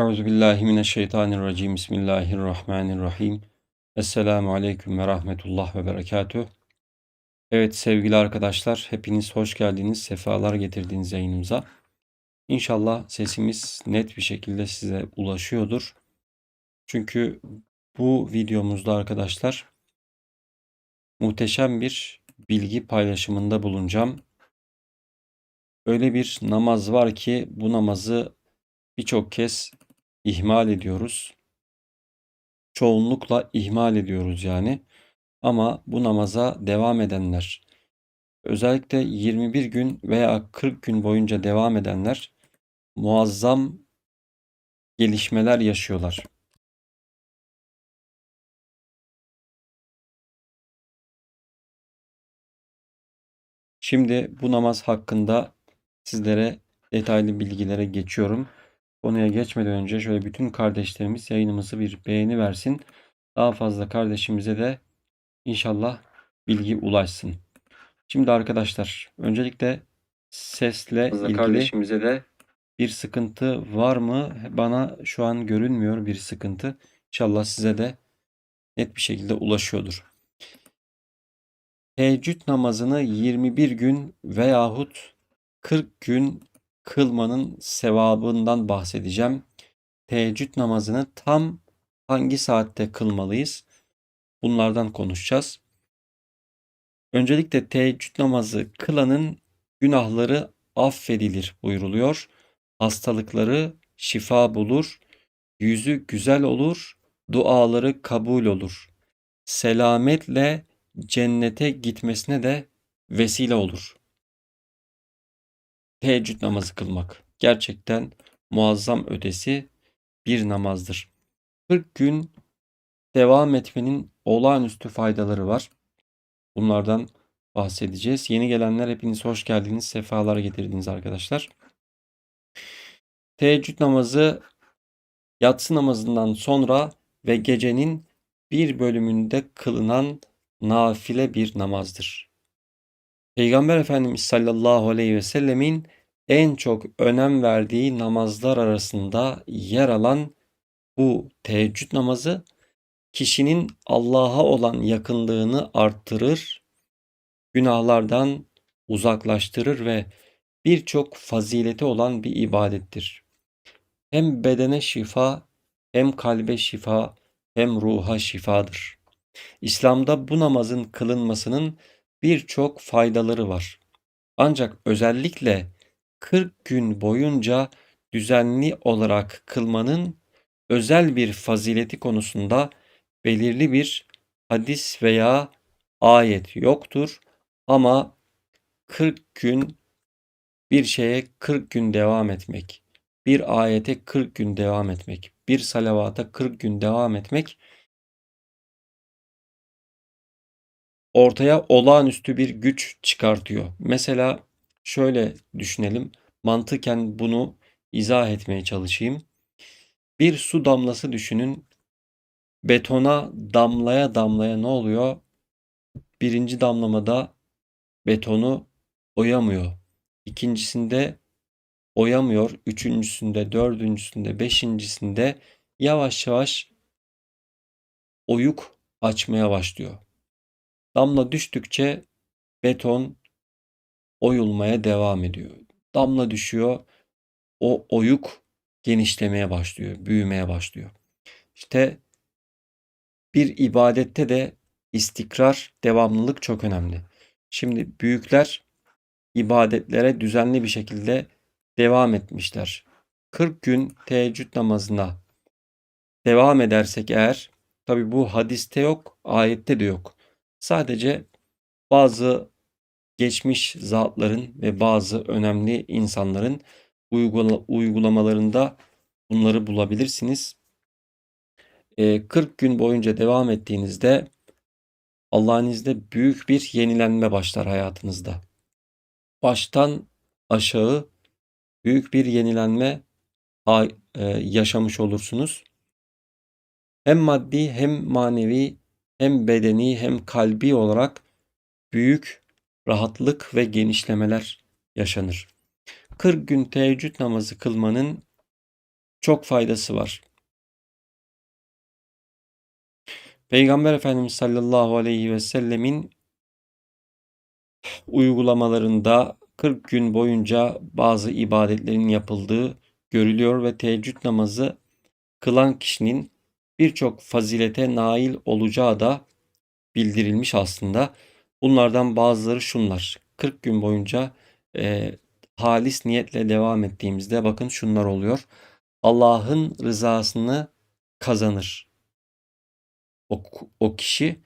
Euzubillahimineşşeytanirracim. Bismillahirrahmanirrahim. Esselamu aleyküm ve rahmetullah ve berekatüh. Evet sevgili arkadaşlar, hepiniz hoş geldiniz, sefalar getirdiniz yayınımıza. İnşallah sesimiz net bir şekilde size ulaşıyordur. Çünkü bu videomuzda arkadaşlar muhteşem bir bilgi paylaşımında bulunacağım. Öyle bir namaz var ki bu namazı birçok kez ihmal ediyoruz. Çoğunlukla ihmal ediyoruz yani. Ama bu namaza devam edenler, özellikle 21 gün veya 40 gün boyunca devam edenler muazzam gelişmeler yaşıyorlar. Şimdi bu namaz hakkında sizlere detaylı bilgilere geçiyorum. Konuya geçmeden önce şöyle bütün kardeşlerimiz yayınımızı bir beğeni versin. Daha fazla kardeşimize de inşallah bilgi ulaşsın. Şimdi arkadaşlar öncelikle sesle ilgili kardeşimize de bir sıkıntı var mı? Bana şu an görünmüyor bir sıkıntı. İnşallah size de net bir şekilde ulaşıyordur. Teheccüd namazını 21 gün veyahut 40 gün kılmanın sevabından bahsedeceğim. Teheccüd namazını tam hangi saatte kılmalıyız? Bunlardan konuşacağız. Öncelikle teheccüd namazı kılanın günahları affedilir buyruluyor. Hastalıkları şifa bulur, yüzü güzel olur, duaları kabul olur. Selametle cennete gitmesine de vesile olur teheccüd namazı kılmak gerçekten muazzam ötesi bir namazdır. 40 gün devam etmenin olağanüstü faydaları var. Bunlardan bahsedeceğiz. Yeni gelenler hepiniz hoş geldiniz, sefalar getirdiniz arkadaşlar. Teheccüd namazı yatsı namazından sonra ve gecenin bir bölümünde kılınan nafile bir namazdır. Peygamber Efendimiz sallallahu aleyhi ve sellemin en çok önem verdiği namazlar arasında yer alan bu teheccüd namazı kişinin Allah'a olan yakınlığını arttırır, günahlardan uzaklaştırır ve birçok fazileti olan bir ibadettir. Hem bedene şifa, hem kalbe şifa, hem ruha şifadır. İslam'da bu namazın kılınmasının birçok faydaları var. Ancak özellikle 40 gün boyunca düzenli olarak kılmanın özel bir fazileti konusunda belirli bir hadis veya ayet yoktur ama 40 gün bir şeye 40 gün devam etmek, bir ayete 40 gün devam etmek, bir salavata 40 gün devam etmek ortaya olağanüstü bir güç çıkartıyor. Mesela şöyle düşünelim. Mantıken bunu izah etmeye çalışayım. Bir su damlası düşünün. Betona damlaya damlaya ne oluyor? Birinci damlamada betonu oyamıyor. İkincisinde oyamıyor. Üçüncüsünde, dördüncüsünde, beşincisinde yavaş yavaş oyuk açmaya başlıyor. Damla düştükçe beton oyulmaya devam ediyor. Damla düşüyor, o oyuk genişlemeye başlıyor, büyümeye başlıyor. İşte bir ibadette de istikrar, devamlılık çok önemli. Şimdi büyükler ibadetlere düzenli bir şekilde devam etmişler. 40 gün teheccüd namazına devam edersek eğer, tabi bu hadiste yok, ayette de yok. Sadece bazı geçmiş zatların ve bazı önemli insanların uygulamalarında bunları bulabilirsiniz. 40 gün boyunca devam ettiğinizde Allah'ın izniyle büyük bir yenilenme başlar hayatınızda. Baştan aşağı büyük bir yenilenme yaşamış olursunuz. Hem maddi hem manevi hem bedeni hem kalbi olarak büyük rahatlık ve genişlemeler yaşanır. 40 gün teheccüd namazı kılmanın çok faydası var. Peygamber Efendimiz sallallahu aleyhi ve sellemin uygulamalarında 40 gün boyunca bazı ibadetlerin yapıldığı görülüyor ve teheccüd namazı kılan kişinin birçok fazilete nail olacağı da bildirilmiş aslında. Bunlardan bazıları şunlar. 40 gün boyunca e, halis niyetle devam ettiğimizde bakın şunlar oluyor. Allah'ın rızasını kazanır. O, o kişi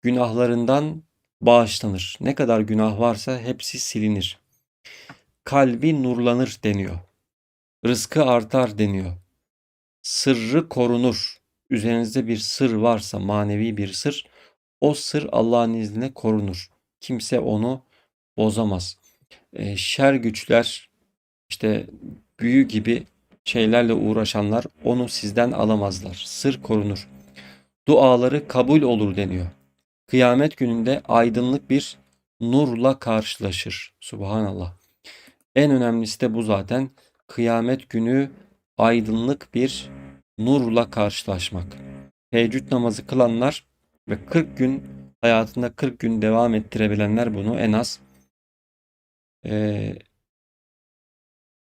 günahlarından bağışlanır. Ne kadar günah varsa hepsi silinir. Kalbi nurlanır deniyor. Rızkı artar deniyor. Sırrı korunur. Üzerinizde bir sır varsa, manevi bir sır, o sır Allah'ın izniyle korunur. Kimse onu bozamaz. E, şer güçler, işte büyü gibi şeylerle uğraşanlar onu sizden alamazlar. Sır korunur. Duaları kabul olur deniyor. Kıyamet gününde aydınlık bir nurla karşılaşır. Subhanallah. En önemlisi de bu zaten. Kıyamet günü aydınlık bir nurla karşılaşmak. Teheccüd namazı kılanlar ve 40 gün hayatında 40 gün devam ettirebilenler bunu en az e,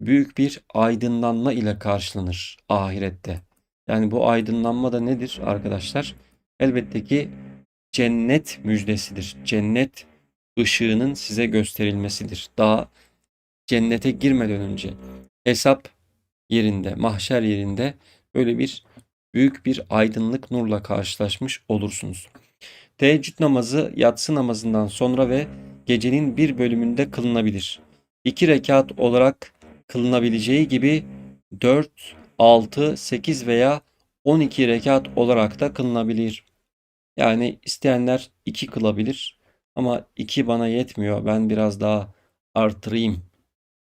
büyük bir aydınlanma ile karşılanır ahirette. Yani bu aydınlanma da nedir arkadaşlar? Elbette ki cennet müjdesidir. Cennet ışığının size gösterilmesidir. Daha cennete girmeden önce hesap yerinde, mahşer yerinde böyle bir büyük bir aydınlık nurla karşılaşmış olursunuz. Teheccüd namazı yatsı namazından sonra ve gecenin bir bölümünde kılınabilir. İki rekat olarak kılınabileceği gibi 4, 6, 8 veya 12 rekat olarak da kılınabilir. Yani isteyenler 2 kılabilir ama 2 bana yetmiyor ben biraz daha artırayım,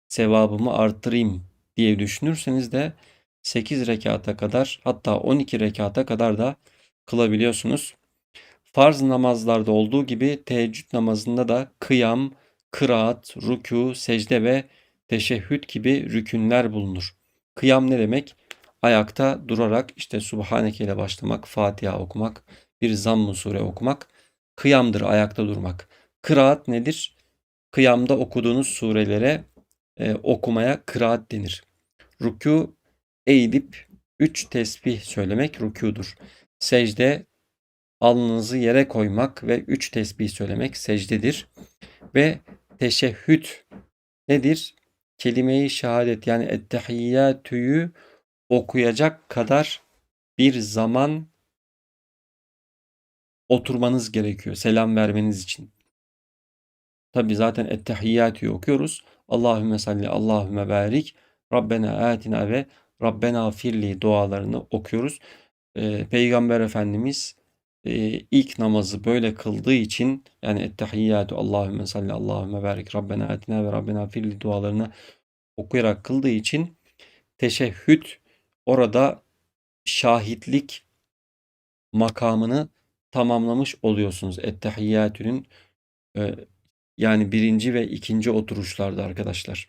sevabımı artırayım diye düşünürseniz de 8 rekata kadar hatta 12 rekata kadar da kılabiliyorsunuz. Farz namazlarda olduğu gibi teheccüd namazında da kıyam, kıraat, rükû, secde ve teşehhüd gibi rükünler bulunur. Kıyam ne demek? Ayakta durarak işte Subhaneke ile başlamak, Fatiha okumak, bir zamm-ı sure okumak. Kıyamdır ayakta durmak. Kıraat nedir? Kıyamda okuduğunuz surelere e, okumaya kıraat denir. Rükû eğilip üç tesbih söylemek rükûdur. Secde alnınızı yere koymak ve üç tesbih söylemek secdedir. Ve teşehhüd nedir? Kelime-i şehadet yani ettehiyyatüyü okuyacak kadar bir zaman oturmanız gerekiyor selam vermeniz için. Tabi zaten ettehiyyatüyü okuyoruz. Allahümme salli, Allahümme barik, Rabbena atina ve Rabbena firli dualarını okuyoruz. Ee, Peygamber Efendimiz e, ilk namazı böyle kıldığı için yani ettehiyyatü Allahümme salli Allahümme barik Rabbena atina ve Rabbena firli dualarını okuyarak kıldığı için teşehhüd orada şahitlik makamını tamamlamış oluyorsunuz. Ettehiyyatü'nün e, yani birinci ve ikinci oturuşlarda arkadaşlar.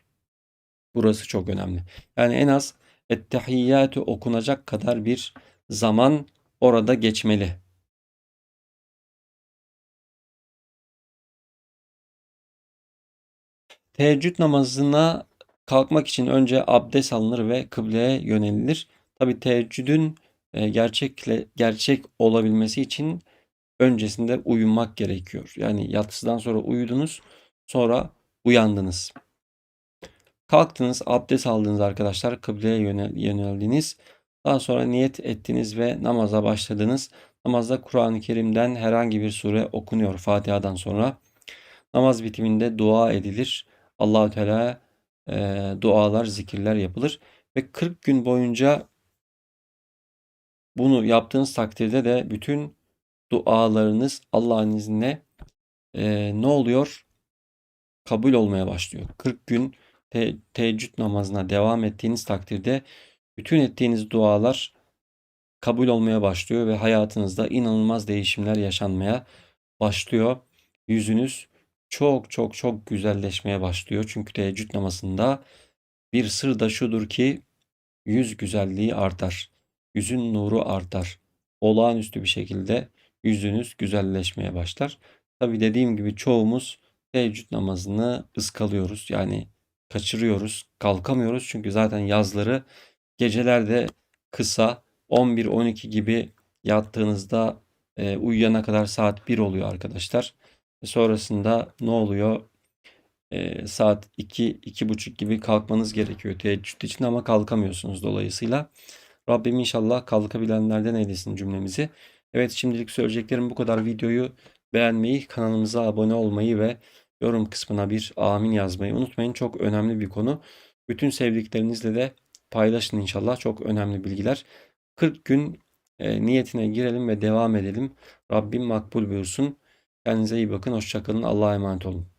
Burası çok önemli. Yani en az ettehiyyatü okunacak kadar bir zaman orada geçmeli. Teheccüd namazına kalkmak için önce abdest alınır ve kıbleye yönelilir. Tabi teheccüdün e, gerçekle gerçek olabilmesi için öncesinde uyumak gerekiyor. Yani yatsıdan sonra uyudunuz, sonra uyandınız. Kalktınız, abdest aldınız arkadaşlar, kıbleye yönel, yöneldiniz. Daha sonra niyet ettiniz ve namaza başladınız. Namazda Kur'an-ı Kerim'den herhangi bir sure okunuyor Fatiha'dan sonra. Namaz bitiminde dua edilir. Allahü Teala e, dualar, zikirler yapılır ve 40 gün boyunca bunu yaptığınız takdirde de bütün dualarınız Allah'ın izniyle e, ne oluyor? Kabul olmaya başlıyor. 40 gün te teheccüd namazına devam ettiğiniz takdirde bütün ettiğiniz dualar kabul olmaya başlıyor ve hayatınızda inanılmaz değişimler yaşanmaya başlıyor. Yüzünüz çok çok çok güzelleşmeye başlıyor. Çünkü teheccüd namazında bir sır da şudur ki yüz güzelliği artar. Yüzün nuru artar. Olağanüstü bir şekilde yüzünüz güzelleşmeye başlar. Tabi dediğim gibi çoğumuz teheccüd namazını ıskalıyoruz. Yani kaçırıyoruz, kalkamıyoruz. Çünkü zaten yazları gecelerde kısa 11-12 gibi yattığınızda e, uyuyana kadar saat 1 oluyor arkadaşlar. Sonrasında ne oluyor? E, saat 2 2.30 gibi kalkmanız gerekiyor teheccüd için ama kalkamıyorsunuz dolayısıyla. Rabbim inşallah kalkabilenlerden eylesin cümlemizi. Evet şimdilik söyleyeceklerim bu kadar. Videoyu beğenmeyi, kanalımıza abone olmayı ve yorum kısmına bir amin yazmayı unutmayın. Çok önemli bir konu. Bütün sevdiklerinizle de paylaşın inşallah. Çok önemli bilgiler. 40 gün e, niyetine girelim ve devam edelim. Rabbim makbul buyursun. Kendinize iyi bakın. Hoşçakalın. Allah'a emanet olun.